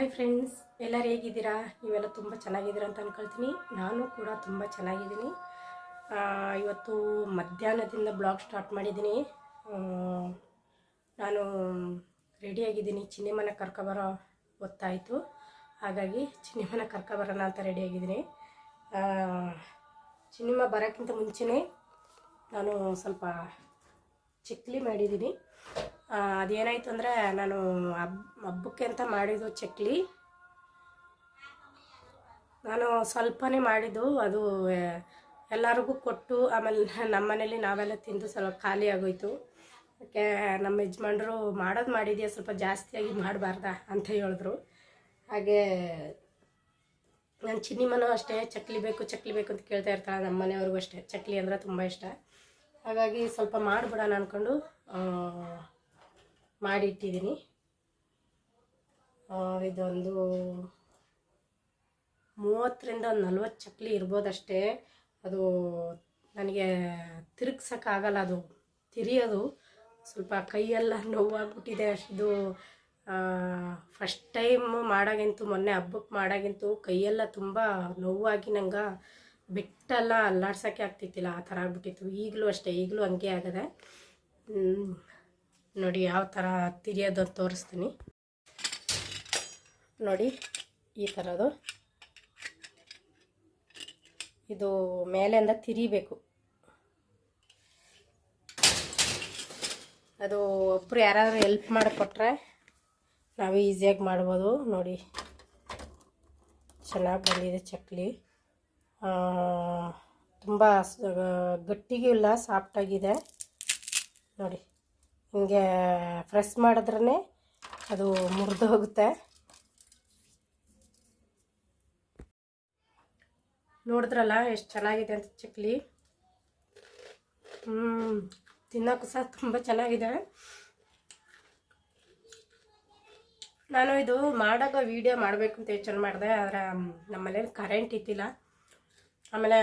Hi friends, ಎಲ್ಲರೂ ಹೇಗಿದ್ದೀರಾ? ನೀವೆಲ್ಲ ತುಂಬ ಚೆನ್ನಾಗಿದ್ದೀರಾ ಅಂತ ಅನ್ಕೊಳ್ತೀನಿ. ನಾನು ಕೂಡ ತುಂಬ ಚೆನ್ನಾಗಿದ್ದೀನಿ. ಇವತ್ತು ಮಧ್ಯಾಹ್ನದಿಂದ ಬ್ಲಾಗ್ ಸ್ಟಾರ್ಟ್ ಮಾಡಿದ್ದೀನಿ. ನಾನು ರೆಡಿಯಾಗಿದ್ದೀನಿ ಚಿನ್ನಿಮನ ಕರ್ಕೊಬರೋ ಗೊತ್ತಾಯಿತು ಹಾಗಾಗಿ ಚಿನ್ನಿಮನ ಕರ್ಕೊಬರೋಣ ಅಂತ ರೆಡಿಯಾಗಿದ್ದೀನಿ ಚಿನ್ನಿಮ ಬರೋಕ್ಕಿಂತ ಮುಂಚೆನೇ ನಾನು ಸ್ವಲ್ಪ ಚಿಕ್ಲಿ ಮಾಡಿದ್ದೀನಿ. ಅದೇನಾಯ್ತು ಅಂದರೆ ನಾನು ಹಬ್, ಹಬ್ಬಕ್ಕೆ ಅಂತ ಮಾಡಿದ್ದು ಚಕ್ಲಿ. ನಾನು ಸ್ವಲ್ಪನೇ ಮಾಡಿದ್ದು, ಅದು ಎಲ್ಲರಿಗೂ ಕೊಟ್ಟು, ಆಮೇಲೆ ನಮ್ಮ ಮನೇಲಿ ನಾವೆಲ್ಲ ತಿಂದು ಸ್ವಲ್ಪ ಖಾಲಿ ಆಗೋಯ್ತು. ಅದಕ್ಕೆ ನಮ್ಮ ಯಜಮಾನ್ರು ಮಾಡೋದು ಮಾಡಿದೆಯಾ, ಸ್ವಲ್ಪ ಜಾಸ್ತಿಯಾಗಿ ಮಾಡಬಾರ್ದ ಅಂತ ಹೇಳಿದ್ರು. ಹಾಗೆ ನನ್ನ ಚಿನ್ನಿಮನು ಅಷ್ಟೇ, ಚಕ್ಲಿ ಬೇಕು ಚಕ್ಲಿ ಬೇಕು ಅಂತ ಕೇಳ್ತಾ ಇರ್ತಾಳೆ, ನಮ್ಮ ಮನೆಯವ್ರಿಗೂ ಅಷ್ಟೇ. ಚಕ್ಲಿ ಅಂದರೆ ತುಂಬ ಇಷ್ಟ. ಹಾಗಾಗಿ ಸ್ವಲ್ಪ ಮಾಡಿಬಿಡೋಣ ಅಂದ್ಕೊಂಡು ಮಾಡಿಟ್ಟಿದ್ದೀನಿ. ಇದೊಂದು ಮೂವತ್ತರಿಂದ ಒಂದು ನಲ್ವತ್ತು ಚಕ್ಲಿ ಇರ್ಬೋದಷ್ಟೇ. ಅದು ನನಗೆ ತಿರುಗ್ಸೋಕ್ಕಾಗಲ್ಲ, ಅದು ತಿರಿಯೋದು. ಸ್ವಲ್ಪ ಕೈಯೆಲ್ಲ ನೋವಾಗ್ಬಿಟ್ಟಿದೆ. ಅಷ್ಟು ಫಸ್ಟ್ ಟೈಮು ಮಾಡಾಗಿಂತು, ಮೊನ್ನೆ ಹಬ್ಬಕ್ಕೆ ಮಾಡಾಗಿಂತು ಕೈಯೆಲ್ಲ ತುಂಬ ನೋವಾಗಿ ನಂಗೆ ಬಿಟ್ಟೆಲ್ಲ ಅಲ್ಲಾಡ್ಸೋಕ್ಕೆ ಆಗ್ತಿತ್ತಿಲ್ಲ. ಆ ಥರ ಆಗ್ಬಿಟ್ಟಿತ್ತು. ಈಗಲೂ ಅಷ್ಟೇ, ಈಗಲೂ ಹಂಗೆ ಆಗದೆ. ನೋಡಿ ಯಾವ ಥರ ತಿರಿಯೋದು ತೋರಿಸ್ತೀನಿ. ನೋಡಿ ಈ ಥರದ್ದು ಇದು ಮೇಲಿಂದ ತಿರಿಬೇಕು. ಅದು ಒಬ್ಬರು ಯಾರಾದರೂ ಹೆಲ್ಪ್ ಮಾಡಿಕೊಟ್ರೆ ನಾವು ಈಸಿಯಾಗಿ ಮಾಡ್ಬೋದು. ನೋಡಿ. ಚೆನ್ನಾಗಿ ಬಂದಿದೆ ಚಕ್ಲಿ. ತುಂಬ ಗಟ್ಟಿಗೂ ಇಲ್ಲ ಸಾಫ್ಟಾಗಿದೆ ನೋಡಿ. ಹಿಂಗೆ ಫ್ರೆಸ್ ಮಾಡಿದ್ರೇ ಅದು ಮುರಿದು ಹೋಗುತ್ತೆ. ನೋಡಿದ್ರಲ್ಲ, ಎಷ್ಟು ಚೆನ್ನಾಗಿದೆ ಅಂತ ಚಕ್ಲಿ. ಹ್ಞೂ ತಿನ್ನೋಕ್ಕೂ ಸಹ ತುಂಬ ಚೆನ್ನಾಗಿದೆ. ನಾನು ಇದು ಮಾಡಾಗ ವೀಡಿಯೋ ಮಾಡಬೇಕು ಅಂತ ಯೋಚನೆ ಮಾಡಿದೆ, ಆದರೆ ನಮ್ಮ ಮನೇಲಿ ಕರೆಂಟ್ ಇದ್ದಿಲ್ಲ. ಆಮೇಲೆ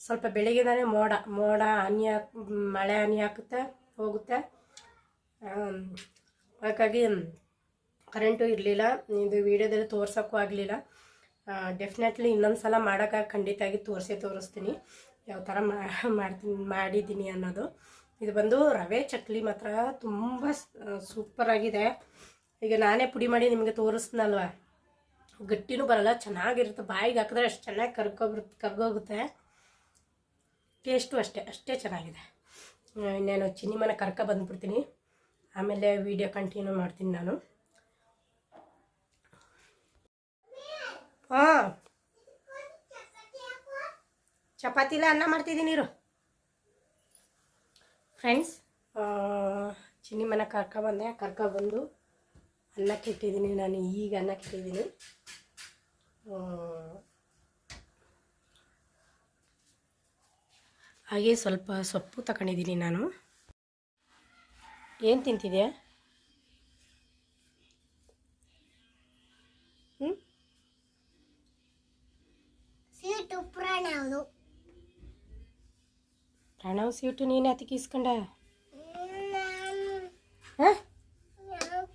ಸ್ವಲ್ಪ ಬೆಳಿಗ್ಗೆದಾನೆ ಮೋಡ ಮೋಡ, ಹನಿ ಹಾಕಿ, ಮಳೆ ಹನಿ ಹಾಕುತ್ತೆ. ಹೋಗುತ್ತೆ. ಹಾಗಾಗಿ ಕರೆಂಟು ಇರಲಿಲ್ಲ. ಇದು ವೀಡಿಯೋದಲ್ಲಿ ತೋರ್ಸೋಕ್ಕೂ ಆಗಲಿಲ್ಲ. ಡೆಫಿನೆಟ್ಲಿ ಇನ್ನೊಂದು ಸಲ ಮಾಡೋಕೆ ಖಂಡಿತವಾಗಿ ತೋರಿಸೇ ತೋರಿಸ್ತೀನಿ. ಯಾವ ಥರ ಮಾಡ್ತೀನಿ, ಮಾಡಿದ್ದೀನಿ ಅನ್ನೋದು. ಇದು ಬಂದು ರವೆ ಚಕ್ಲಿ ಮಾತ್ರ ತುಂಬ ಸೂಪರಾಗಿದೆ ಈಗ ನಾನೇ ಪುಡಿ ಮಾಡಿ ನಿಮಗೆ ತೋರಿಸ್ನಲ್ವ? ಗಟ್ಟಿನೂ ಬರಲ್ಲ, ಚೆನ್ನಾಗಿರುತ್ತೆ. ಬಾಯಿಗೆ ಹಾಕಿದ್ರೆ ಅಷ್ಟು ಚೆನ್ನಾಗಿ ಕರ್ಕೊಬಿಡುತ್ತೆ ಕರ್ಗೋಗುತ್ತೆ. ಟೇಸ್ಟು ಅಷ್ಟೇ ಅಷ್ಟೇ ಚೆನ್ನಾಗಿದೆ. ಇನ್ನೇನು ಚಿನ್ನಿ ಮನೆ ಕರ್ಕ ಬಂದ್ಬಿಡ್ತೀನಿ. ಆಮೇಲೆ ವಿಡಿಯೋ ಕಂಟಿನ್ಯೂ ಮಾಡ್ತೀನಿ ನಾನು. ಹಾಂ. ಚಪಾತಿಲ ಅನ್ನ ಮಾಡ್ತಿದ್ದೀನಿ ಇರು. ಫ್ರೆಂಡ್ಸ್ ಚಿನ್ನಿ ಮನೆ ಕರ್ಕ ಬಂದೆ. ಕರ್ಕ ಬಂದು ಅನ್ನಕ್ಕೆ ಇಟ್ಟಿದ್ದೀನಿ ನಾನು ಈಗ ಅನ್ನಕ್ಕೆ ಇಟ್ಟಿದ್ದೀನಿ. ಹಾಗೆ ಸ್ವಲ್ಪ ಸೊಪ್ಪು ತಗೊಂಡಿದ್ದೀನಿ ನಾನು. ಏನು ತಿಂತಿದ್ಯಾ? ಪ್ರಣವ್ ಸೀಟು ನೀನೆ ಪ್ರಣವ್ ಸ್ವೀಟು ನೀನು ಅದಕ್ಕೆ ಈಸ್ಕೊಂಡ?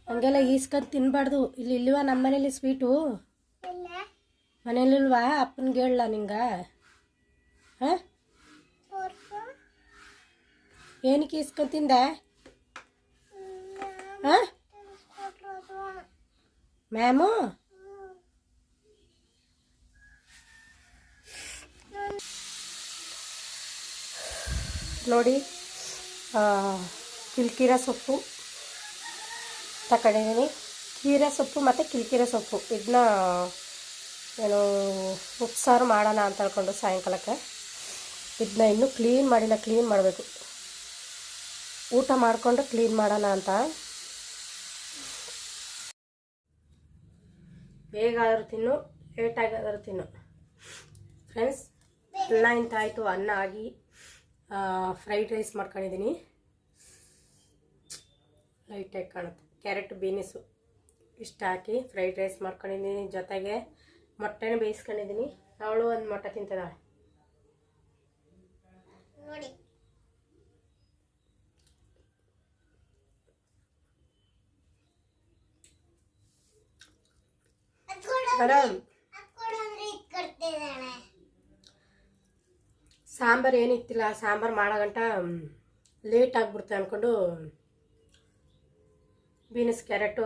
ಹಂಗೆಲ್ಲ ಈಸ್ಕೊಂಡು ತಿನ್ನಬಾರ್ದು ಇಲ್ಲಿ ಇಲ್ವಾ ನಮ್ಮ ಮನೇಲಿ ಸ್ವೀಟು? ಮನೇಲಿಲ್ವಾ? ಅಪ್ಪನಿಗೆ ಹೇಳಲ್ಲ ನಿಂಗೆ? ಹಾಂ? ಏನಕ್ಕೆ ಈಸ್ಕೊಂಡು ತಿಂದೆ ಹಾಂ ಕೊಟ್ಟರು ಮ್ಯಾಮು ನೋಡಿ ಆ, ಕಿಲ್ಕಿರ ಸೊಪ್ಪು ತಗೊಂಡಿದ್ದೀನಿ ಕೀರೆ ಸೊಪ್ಪು ಮತ್ತು ಕಿಲ್ಕಿರೆ ಸೊಪ್ಪು ಇದನ್ನ ಏನು ಉಪ್ಸಾರು ಮಾಡೋಣ ಅಂತ ಹೇಳ್ಕೊಂಡು ಸಾಯಂಕಾಲಕ್ಕೆ ಇದನ್ನ ಇನ್ನೂ ಕ್ಲೀನ್ ಮಾಡಿಲ್ಲ ಕ್ಲೀನ್ ಮಾಡಬೇಕು ಊಟ ಮಾಡಿಕೊಂಡು ಕ್ಲೀನ್ ಮಾಡೋಣ ಅಂತ. ಬೇಗ ಆದರೂ ತಿನ್ನು ಲೇಟಾಗಿ ಆದರೂ ತಿನ್ನು. ಫ್ರೆಂಡ್ಸ್ ಅನ್ನ ಇಂತ ಆಯಿತು. ಅನ್ನ ಆಗಿ ಫ್ರೈಡ್ ರೈಸ್ ಮಾಡ್ಕೊಂಡಿದ್ದೀನಿ. ಲೈಟಾಗಿ ಕಾಣುತ್ತೆ. ಕ್ಯಾರೆಟ್ ಬೀನಿಸು ಇಷ್ಟ ಹಾಕಿ ಫ್ರೈಡ್ ರೈಸ್ ಮಾಡ್ಕೊಂಡಿದ್ದೀನಿ. ಜೊತೆಗೆ ಮೊಟ್ಟೆನೂ ಬೇಯಿಸ್ಕೊಂಡಿದ್ದೀನಿ. ಅವಳು ಒಂದು ಮೊಟ್ಟೆ ತಿಂತದ ನೋಡಿ. ಕೊಡ್ತಿದ್ದಾಳೆ ಸಾಂಬಾರು ಏನಿತ್ತಿಲ್ಲ ಸಾಂಬಾರು ಮಾಡೋ ಗಂಟ ಲೇಟ್ ಆಗಿಬಿಡ್ತೆ ಅಂದ್ಕೊಂಡು ಬೀನ್ಸ್ ಕ್ಯಾರೆಟು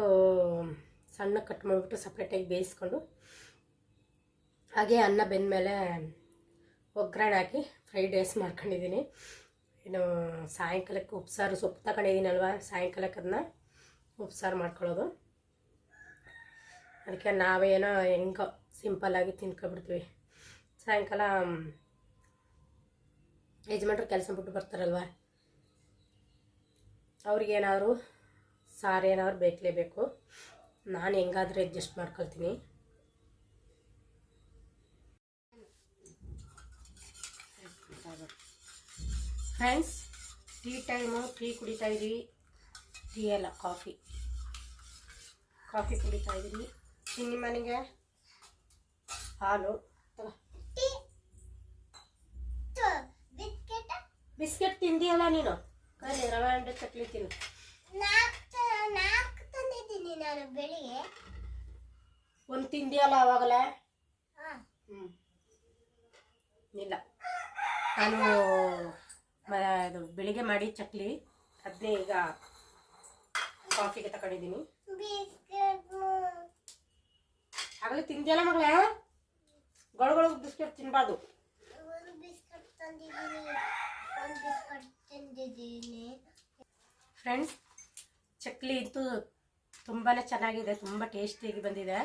ಸಣ್ಣ ಕಟ್ ಮಾಡಿಬಿಟ್ಟು ಸಪ್ರೇಟಾಗಿ ಬೇಯಿಸ್ಕೊಂಡು ಹಾಗೆ ಅನ್ನ ಬೆಂದಮೇಲೆ ಒಗ್ಗರಣೆ ಹಾಕಿ ಫ್ರೈಡ್ ರೈಸ್ ಮಾಡ್ಕೊಂಡಿದ್ದೀನಿ. ಇನ್ನು ಸಾಯಂಕಾಲಕ್ಕೆ ಉಪ್ಸಾರು ಸೊಪ್ಪು ತಗೊಂಡಿದ್ದೀನಲ್ವ ಸಾಯಂಕಾಲಕ್ಕೆ ಅದನ್ನ ಉಪ್ಸಾರು ಮಾಡ್ಕೊಳ್ಳೋದು. ಅದಕ್ಕೆ ನಾವೇನೋ ಹೆಂಗೋ ಸಿಂಪಲ್ಲಾಗಿ ತಿನ್ಕೊಬಿಡ್ತೀವಿ ಸಾಯಂಕಾಲ ಯಜಮಾನ್ರು ಕೆಲಸ ಬಿಟ್ಟು ಬರ್ತಾರಲ್ವ? ಅವ್ರಿಗೇನಾದ್ರು ಸಾರು ಏನಾದ್ರು ಬೇಕಲೇಬೇಕು. ನಾನು ಹೆಂಗಾದರೂ ಅಡ್ಜಸ್ಟ್ ಮಾಡ್ಕೊಳ್ತೀನಿ. ಫ್ರೆಂಡ್ಸ್, ಟೀ ಟೈಮು, ಟೀ ಕುಡಿತಾ ಇದ್ದೀವಿ ಟೀ ಅಲ್ಲ ಕಾಫಿ. ಕಾಫಿ ಕುಡಿತಾ ಇದ್ದೀವಿ ಚಿನ್ನಿ ಮನೆಗೆ. ಹಾಲು. ಬಿಸ್ಕೆಟ್. ತಿಂದಿಯಲ್ಲ ನೀನು? ಕಲಿ ರವೆ ಅಂಡೆ ಚಕ್ಲಿ ತಿನ್ನು. ನಾಲ್ಕು ತಂದಿದ್ದೀನಿ ನಾನು ಬೆಳಿಗ್ಗೆ. ಒಂದು ತಿಂದಿಯಲ್ಲ ಅವಾಗಲೇ? ಹಾ. ಹ್ಞೂ ಇಲ್ಲ. ನಾನು ಅದು ಬೆಳಿಗ್ಗೆ ಮಾಡಿ ಚಕ್ಲಿ ಅದನ್ನೇ ಈಗ ಕಾಫಿಗೆ ತಗೊಂಡಿದ್ದೀನಿ ಆಗಲೇ ತಿಂದಿಯಲ್ಲ ಮಗಳೇ? ಗೊಳಗೊಳ ಬಿಸ್ಕೆಟ್ ತಿನ್ನಬಾರ್ದು ಫ್ರೆಂಡ್ಸ್ ಚಕ್ಲಿ ಇತ್ತು. ತುಂಬಾ ಚೆನ್ನಾಗಿದೆ ತುಂಬ ಟೇಸ್ಟಿಯಾಗಿ ಬಂದಿದೆ.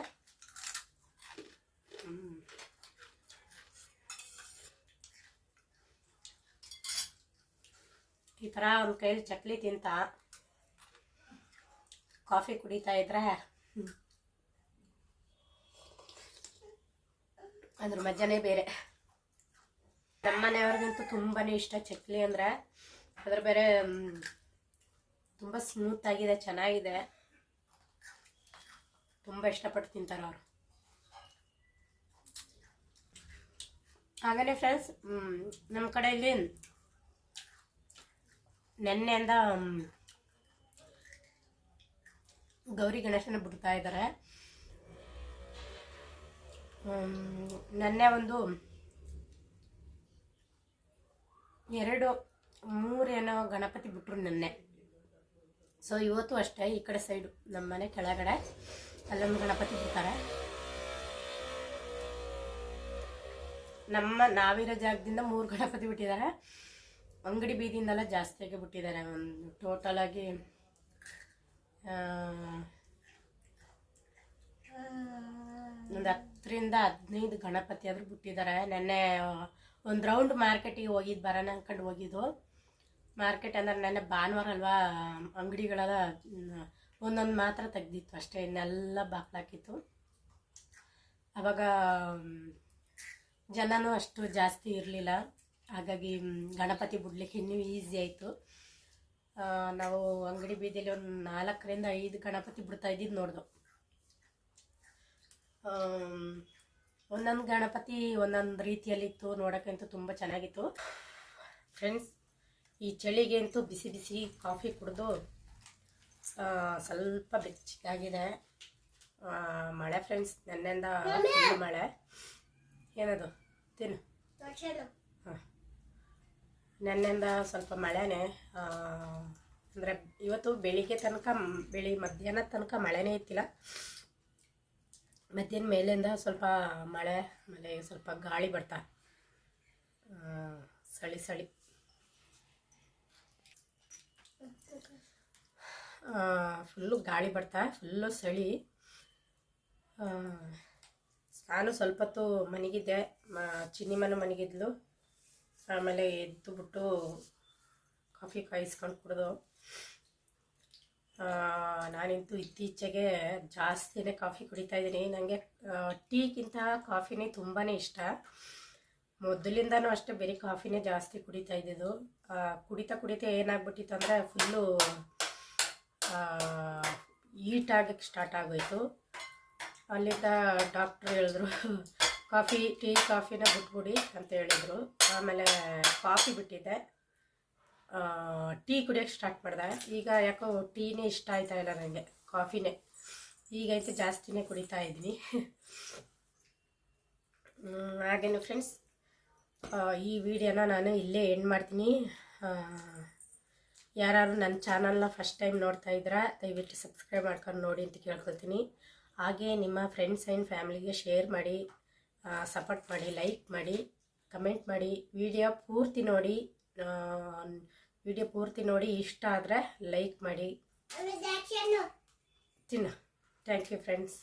ಈ ಥರ ಅವ್ನ ಕೈಲಿ ಚಕ್ಲಿ ತಿಂತ ಕಾಫಿ ಕುಡಿತಾ ಇದ್ರೆ ಅದ್ರ ಮಜಾನೇ ಬೇರೆ. ನಮ್ಮ ಮನೆಯವ್ರಿಗಂತೂ ತುಂಬಾ ಇಷ್ಟ ಚಕ್ಲಿ ಅಂದರೆ. ಅದ್ರ ಬೇರೆ ತುಂಬ ಸ್ಮೂತ್ ಆಗಿದೆ, ಚೆನ್ನಾಗಿದೆ. ತುಂಬ ಇಷ್ಟಪಟ್ಟು ತಿಂತಾರೆ ಅವರು. ಹಾಗೇ ಫ್ರೆಂಡ್ಸ್ ನಮ್ಮ ಕಡೆಯಲ್ಲಿ ನೆನ್ನೆಯಿಂದ ಗೌರಿ ಗಣೇಶನ ಬಿಡ್ತಾ ಇದ್ದಾರೆ. ನೆನ್ನೆ ಒಂದು ಎರಡು ಮೂರೇನೋ ಗಣಪತಿ ಬಿಟ್ರು ನೆನ್ನೆ. ಸೊ ಇವತ್ತು ಅಷ್ಟೇ ಈ ಕಡೆ ಸೈಡು ನಮ್ಮ ಮನೆ ಕೆಳಗಡೆ ಅಲ್ಲೊಂದು ಗಣಪತಿ ಬಿಡ್ತಾರೆ. ನಮ್ಮ ನಾವಿರೋ ಜಾಗದಿಂದ ಮೂರು ಗಣಪತಿ ಬಿಟ್ಟಿದ್ದಾರೆ. ಅಂಗಡಿ ಬೀದಿಯಿಂದೆಲ್ಲ ಜಾಸ್ತಿಯಾಗಿ ಬಿಟ್ಟಿದ್ದಾರೆ. ಒಂದು ಟೋಟಲ್ ಆಗಿ ಆ, ಒಂದು ಹತ್ತರಿಂದ ಹದಿನೈದು ಗಣಪತಿ ಆದರೂ ಬಿಟ್ಟಿದ್ದಾರೆ. ನೆನ್ನೆ ಒಂದು ರೌಂಡ್ ಮಾರ್ಕೆಟಿಗೆ ಹೋಗಿದ್ದು ಬರೋಣ ಅಂದ್ಕೊಂಡು ಹೋಗಿದ್ದು. ಮಾರ್ಕೆಟ್ ಅಂದ್ರೆ ನೆನ್ನೆ ಭಾನುವಾರ ಅಲ್ವಾ, ಅಂಗಡಿಗಳೆಲ್ಲ ಒಂದೊಂದು ಮಾತ್ರ ತೆಗ್ದಿತ್ತು ಅಷ್ಟೇ, ಇನ್ನೆಲ್ಲ ಬಾಕ್ಲಾಕಿತ್ತು ಅವಾಗ, ಜನನೂ ಅಷ್ಟು ಜಾಸ್ತಿ ಇರಲಿಲ್ಲ. ಹಾಗಾಗಿ ಗಣಪತಿ ಬಿಡ್ಲಿಕ್ಕೆ ಇನ್ನೂ ಈಸಿ ಆಯಿತು. ನಾವು ಅಂಗಡಿ ಬೀದಿಯಲ್ಲಿ ಒಂದು ನಾಲ್ಕರಿಂದ ಐದು ಗಣಪತಿ ಬಿಡ್ತಾ ಇದ್ದಿದ್ದು ನೋಡ್ದು. ಒಂದೊಂದು ಗಣಪತಿ ಒಂದೊಂದು ರೀತಿಯಲ್ಲಿತ್ತು ನೋಡೋಕ್ಕಂತೂ ತುಂಬ ಚೆನ್ನಾಗಿತ್ತು. ಫ್ರೆಂಡ್ಸ್ ಈ ಚಳಿಗೆ ಅಂತೂ ಬಿಸಿ ಬಿಸಿ ಕಾಫಿ ಕುಡಿದು ಸ್ವಲ್ಪ ಬೆಚ್ಚಗಾಗಿದೆ. ಮಳೆ ಫ್ರೆಂಡ್ಸ್ ನೆನ್ನೆಂದ ಮಳೆ. ಏನದು? ತಿನ್ನು. ಹಾಂ. ನೆನ್ನೆಯಿಂದ ಸ್ವಲ್ಪ ಮಳೆನೇ ಅಂದರೆ ಇವತ್ತು ಬೆಳಿಗ್ಗೆ ತನಕ ಬೆಳಿ ಮಧ್ಯಾಹ್ನ ತನಕ ಮಳೆನೇ ಇತ್ತಿಲ್ಲ. ಮಧ್ಯಾಹ್ನ ಮೇಲಿಂದ ಸ್ವಲ್ಪ ಮಳೆ, ಆಮೇಲೆ ಸ್ವಲ್ಪ ಗಾಳಿ ಬರ್ತಾ. ಸಳಿ ಸಳಿ. ಫುಲ್ಲು ಗಾಳಿ ಬರ್ತಾ ಫುಲ್ಲು ಸಳಿ. ನಾನು ಸ್ವಲ್ಪ ಹೊತ್ತು ಮನೆಗಿದ್ದೆ ಚಿನ್ನಿ ಮನೆ ಮನೆಗಿದ್ಲು. ಆಮೇಲೆ ಎದ್ದು ಬಿಟ್ಟು ಕಾಫಿ ಕಾಯಿಸ್ಕೊಂಡು ಕುಡಿದು. ನಾನಂತೂ ಇತ್ತೀಚೆಗೆ ಜಾಸ್ತಿನೇ ಕಾಫಿ ಕುಡಿತಾ ಇದ್ದೀನಿ. ನನಗೆ ಟೀಗಿಂತ ಕಾಫಿನೇ ತುಂಬಾ ಇಷ್ಟ. ಮೊದಲಿಂದನೂ ಅಷ್ಟೇ ಬರೀ ಕಾಫಿನೇ ಜಾಸ್ತಿ ಕುಡಿತಾ ಇದ್ದಿದ್ದು. ಕುಡಿತಾ ಕುಡಿತಾ ಏನಾಗ್ಬಿಟ್ಟಿತ್ತು ಅಂದರೆ ಫುಲ್ಲು ಈಟ್ ಆಗಕ್ಕೆ ಸ್ಟಾರ್ಟ್ ಆಗೋಯಿತು. ಅಲ್ಲಿಂದ ಡಾಕ್ಟ್ರು ಹೇಳಿದ್ರು, ಕಾಫಿ, ಟೀ, ಕಾಫಿನ ಬಿಟ್ಬಿಡಿ ಅಂತ ಹೇಳಿದರು. ಆಮೇಲೆ ಕಾಫಿ ಬಿಟ್ಟಿದ್ದೆ. ಟೀ ಕುಡಿಯೋಕ್ಕೆ ಸ್ಟಾರ್ಟ್ ಮಾಡಿದೆ. ಈಗ ಯಾಕೋ ಟೀನೇ ಇಷ್ಟ ಆಯ್ತಾ ಇಲ್ಲ ನನಗೆ ಕಾಫಿನೇ. ಈಗ ಐತೆ ಜಾಸ್ತಿನೇ ಕುಡಿತಾ ಇದ್ದೀನಿ. ಹಾಗೇನು ಫ್ರೆಂಡ್ಸ್ ಈ ವಿಡಿಯೋನ ನಾನು ಇಲ್ಲೇ ಎಂಡ್ ಮಾಡ್ತೀನಿ. ಯಾರು ನನ್ನ ಚಾನಲ್ನ ಫಸ್ಟ್ ಟೈಮ್ ನೋಡ್ತಾ ಇದ್ದೀರಾ ದಯವಿಟ್ಟು ಸಬ್ಸ್ಕ್ರೈಬ್ ಮಾಡ್ಕೊಂಡು ನೋಡಿ ಅಂತ ಕೇಳ್ಕೊಳ್ತೀನಿ. ಹಾಗೆ ನಿಮ್ಮ ಫ್ರೆಂಡ್ಸ್ ಆ್ಯಂಡ್ ಫ್ಯಾಮಿಲಿಗೆ ಶೇರ್ ಮಾಡಿ ಸಪೋರ್ಟ್ ಮಾಡಿ ಲೈಕ್ ಮಾಡಿ ಕಮೆಂಟ್ ಮಾಡಿ, ವಿಡಿಯೋ ಪೂರ್ತಿ ನೋಡಿ. ವಿಡಿಯೋ ಪೂರ್ತಿ ನೋಡಿ ಇಷ್ಟ ಆದರೆ ಲೈಕ್ ಮಾಡಿ. ತಿನ್ನ. Thank you friends